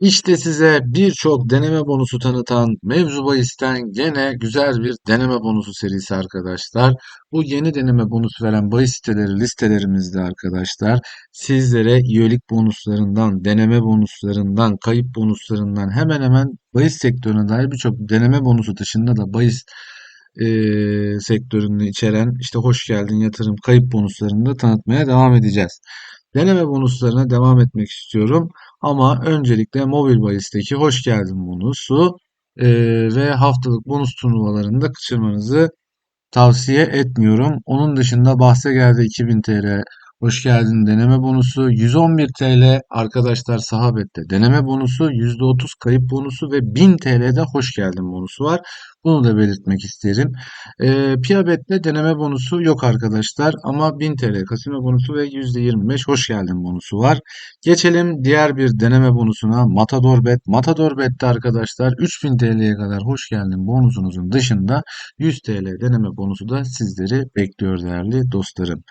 İşte size birçok deneme bonusu tanıtan Mevzu Bahis'ten gene güzel bir deneme bonusu serisi arkadaşlar. Bu yeni deneme bonusu veren bahis siteleri listelerimizde arkadaşlar sizlere üyelik bonuslarından, deneme bonuslarından, kayıp bonuslarından hemen hemen bahis sektörüne dair birçok deneme bonusu dışında da bahis eee sektörünü içeren işte hoş geldin yatırım kayıp bonuslarını da tanıtmaya devam edeceğiz. Deneme bonuslarına devam etmek istiyorum. Ama öncelikle mobil bahisteki hoş geldin bonusu eee, ve haftalık bonus turnuvalarını da kaçırmanızı tavsiye etmiyorum. Onun dışında bahse geldi 2000 TL hoş geldin deneme bonusu, 111 TL arkadaşlar Sahabet'te deneme bonusu, %30 kayıp bonusu ve 1000 TL'de hoş geldin bonusu var. Bunu da belirtmek isterim. Ee, Piyabet'te deneme bonusu yok arkadaşlar ama 1000 TL kasino bonusu ve %25 hoş geldin bonusu var. Geçelim diğer bir deneme bonusuna Matador Bet. Matador Bet'te arkadaşlar 3000 TL'ye kadar hoş geldin bonusunuzun dışında 100 TL deneme bonusu da sizleri bekliyor değerli dostlarım.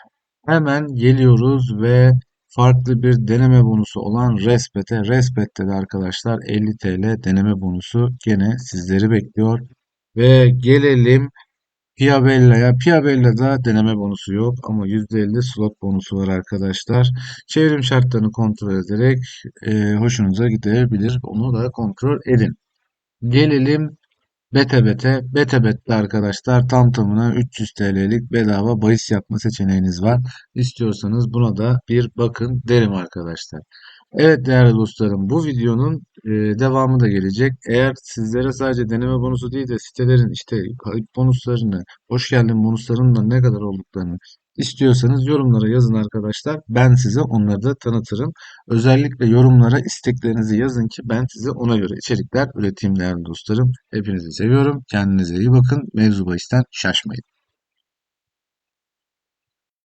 Hemen geliyoruz ve farklı bir deneme bonusu olan Respet'e. Respet'te de arkadaşlar 50 TL deneme bonusu gene sizleri bekliyor. Ve gelelim Piabella'ya. Piabella'da deneme bonusu yok ama %50 slot bonusu var arkadaşlar. Çevrim şartlarını kontrol ederek e, hoşunuza gidebilir. Onu da kontrol edin. Gelelim Bete Bete. Bete Bet'te arkadaşlar tam tamına 300 TL'lik bedava bahis yapma seçeneğiniz var. İstiyorsanız buna da bir bakın derim arkadaşlar. Evet değerli dostlarım bu videonun e, devamı da gelecek. Eğer sizlere sadece deneme bonusu değil de sitelerin işte kayıp bonuslarını, hoş geldin bonuslarının da ne kadar olduklarını istiyorsanız yorumlara yazın arkadaşlar. Ben size onları da tanıtırım. Özellikle yorumlara isteklerinizi yazın ki ben size ona göre içerikler üreteyim değerli dostlarım. Hepinizi seviyorum. Kendinize iyi bakın. Mevzu bahisten şaşmayın.